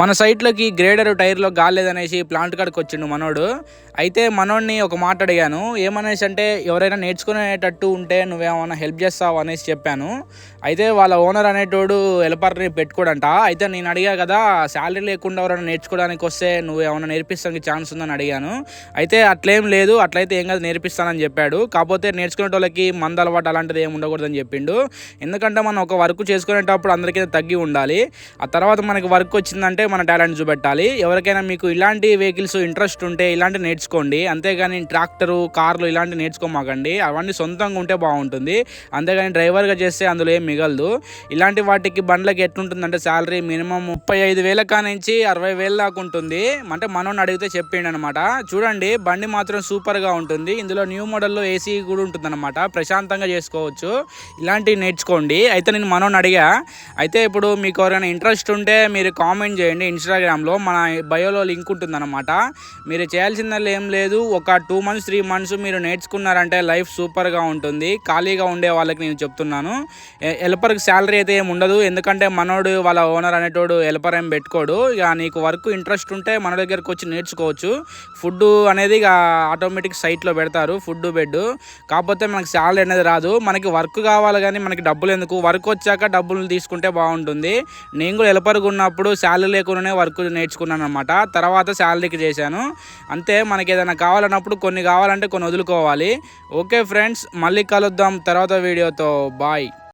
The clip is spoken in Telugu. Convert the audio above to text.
మన సైట్లోకి గ్రేడర్ టైర్లో గాలేదనేసి ప్లాంట్ కాడికి వచ్చిండు మనోడు. అయితే మనోడిని ఒక మాట అడిగాను ఏమనేసి అంటే ఎవరైనా నేర్చుకునేటట్టు ఉంటే నువ్వేమన్నా హెల్ప్ చేస్తావు అనేసి చెప్పాను. అయితే వాళ్ళ ఓనర్ అనేటోడు హెల్పర్ని పెట్టుకోడంట. అయితే నేను అడిగా కదా శాలరీ లేకుండా ఎవరైనా నేర్చుకోవడానికి వస్తే నువ్వు ఏమైనా నేర్పిస్తానికి ఛాన్స్ ఉందని అడిగాను. అయితే అట్లేం లేదు అట్లయితే ఏం కాదు నేర్పిస్తానని చెప్పాడు. కాకపోతే నేర్చుకునే వాళ్ళకి మంద అలవాటు అలాంటిది ఏమి ఉండకూడదని చెప్పిండు. ఎందుకంటే మనం ఒక వర్క్ చేసుకునేటప్పుడు అందరికీ తగ్గి ఉండాలి. ఆ తర్వాత మనకి వర్క్ వచ్చిందంటే మన టాలెంట్ చూపెట్టాలి. ఎవరికైనా మీకు ఇలాంటి వెహికల్స్ ఇంట్రెస్ట్ ఉంటే ఇలాంటివి నేర్చుకోండి. అంతేగాని ట్రాక్టరు కార్లు ఇలాంటివి నేర్చుకోమాకండి. అవన్నీ సొంతంగా ఉంటే బాగుంటుంది. అంతేగాని డ్రైవర్గా చేస్తే అందులో ఏం మిగలదు. ఇలాంటి వాటికి బండ్లకి ఎట్లుంటుందంటే శాలరీ మినిమం ముప్పై ఐదు వేల కానించి అరవై వేల దాకా ఉంటుంది. అంటే మనోని అడిగితే చెప్పిండి అనమాట చూడండి బండి మాత్రం సూపర్గా ఉంటుంది. ఇందులో న్యూ మోడల్లో ఏసీ కూడా ఉంటుందన్నమాట. ప్రశాంతంగా చేసుకోవచ్చు. ఇలాంటివి నేర్చుకోండి. అయితే నేను మనోని అడిగా. అయితే ఇప్పుడు మీకు ఎవరైనా ఇంట్రెస్ట్ ఉంటే మీరు కామెంట్ చేయండి. చేయండి ఇన్స్టాగ్రామ్లో మన బయోలో లింక్ ఉంటుందన్నమాట. మీరు చేయాల్సిందల్లా ఏం లేదు. ఒక టూ మంత్స్ త్రీ మంత్స్ మీరు నేర్చుకున్నారంటే లైఫ్ సూపర్గా ఉంటుంది. ఖాళీగా ఉండే వాళ్ళకి నేను చెప్తున్నాను. హెల్పర్కి శాలరీ అయితే ఏమి ఉండదు. ఎందుకంటే మనోడు వాళ్ళ ఓనర్ అనేటోడు హెల్పర్ ఏం పెట్టుకోడు. ఇక నీకు వర్క్ ఇంట్రెస్ట్ ఉంటే మన దగ్గరకు వచ్చి నేర్చుకోవచ్చు. ఫుడ్ అనేది ఇక ఆటోమేటిక్ సైట్లో పెడతారు. ఫుడ్ బెడ్ కాకపోతే మనకి శాలరీ అనేది రాదు. మనకి వర్క్ కావాలి కానీ మనకి డబ్బులు ఎందుకు? వర్క్ వచ్చాక డబ్బులు తీసుకుంటే బాగుంటుంది. నేను కూడా హెల్పర్గా ఉన్నప్పుడు శాలరీ లేకుండానే వర్క్ నేర్చుకున్నాను అనమాట తర్వాత శాలరీకి చేశాను. అంతే మనకి ఏదైనా కావాలన్నప్పుడు కొన్ని కావాలంటే కొన్ని వదులుకోవాలి. ఓకే ఫ్రెండ్స్ మళ్ళీ కలుద్దాం తర్వాత వీడియోతో. బాయ్.